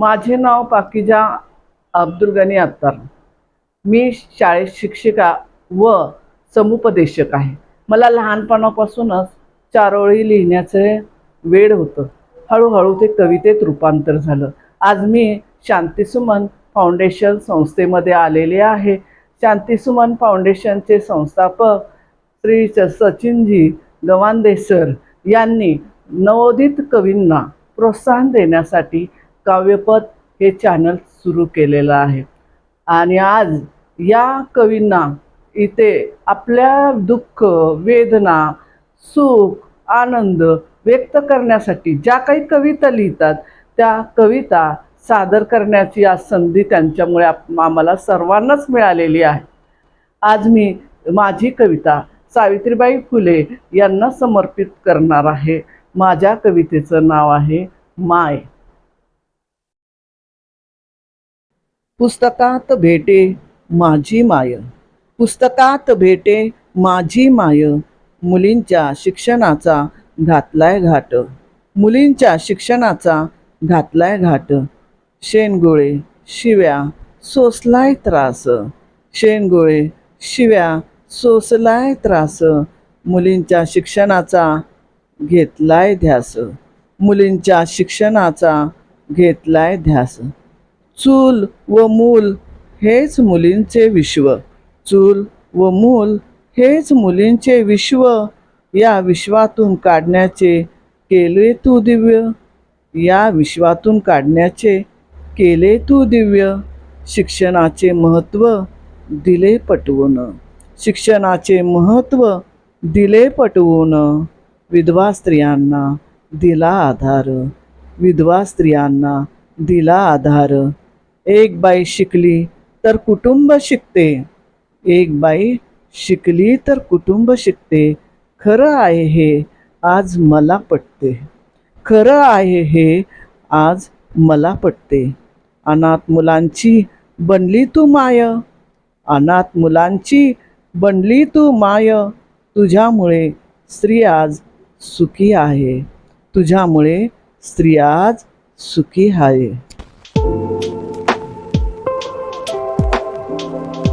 माझे नाव पाकिजा अब्दुल गनी अत्तर मी शाळेत शिक्षिका व समुपदेशक आहे. मला लहानपणापासूनच चारोळी लिहिण्याचे वेळ होतं. हळूहळू ते कवितेत रूपांतर झालं. आज मी शांतीसुमन फाउंडेशन संस्थेमध्ये आलेले आहे. शांतीसुमन फाउंडेशनचे संस्थापक श्री च- सचिनजी गवांदे सर यांनी नवोदित कवींना प्रोत्साहन देण्यासाठी काव्यपद हे चॅनल सुरू केलेलं आहे. आणि आज या कवींना इथे आपल्या दुःख वेदना सुख आनंद व्यक्त करण्यासाठी ज्या काही कविता लिहितात त्या कविता सादर करण्याची आज संधी त्यांच्यामुळे आम्हाला सर्वांनाच मिळालेली आहे. आज मी माझी कविता सावित्रीबाई फुले यांना समर्पित करणार आहे. माझ्या कवितेचं नाव आहे माय. पुस्तकात भेटे माझी माय. पुस्तकात भेटे माझी माय. मुलींच्या शिक्षणाचा घातलाय घाट. मुलींच्या शिक्षणाचा घातलाय घाट. शेनगोळे शिव्या सोसलाय त्रास. शेनगोळे शिव्या सोसलाय त्रास. मुलींच्या शिक्षणाचा घेतलाय ध्यास. मुलींच्या शिक्षणाचा घेतलाय ध्यास. चूल व मूल हेच मुलींचे विश्व. चूल व मूल हेच मुलींचे विश्व. या विश्वातून काढण्याचे केले तू दिव्य. या विश्वातून काढण्याचे केले तू दिव्य. शिक्षणाचे महत्त्व दिले पटवून. शिक्षणाचे महत्त्व दिले पटवून. विधवा स्त्रियांना दिला आधार. विधवा स्त्रियांना दिला आधार. एक बाई शिकली तर कुटुंब शिकते. एक बाई शिकली तर कुटुंब शिकते. खरं आहे हे आज मला पटते. खरं आहे हे आज मला पटते. अनाथ मुलांची बनली तू माय. अनाथ मुलांची बनली तू माय. तुझ्यामुळे स्त्री आज सुखी आहे. तुझ्यामुळे स्त्री आज सुखी आहे. you.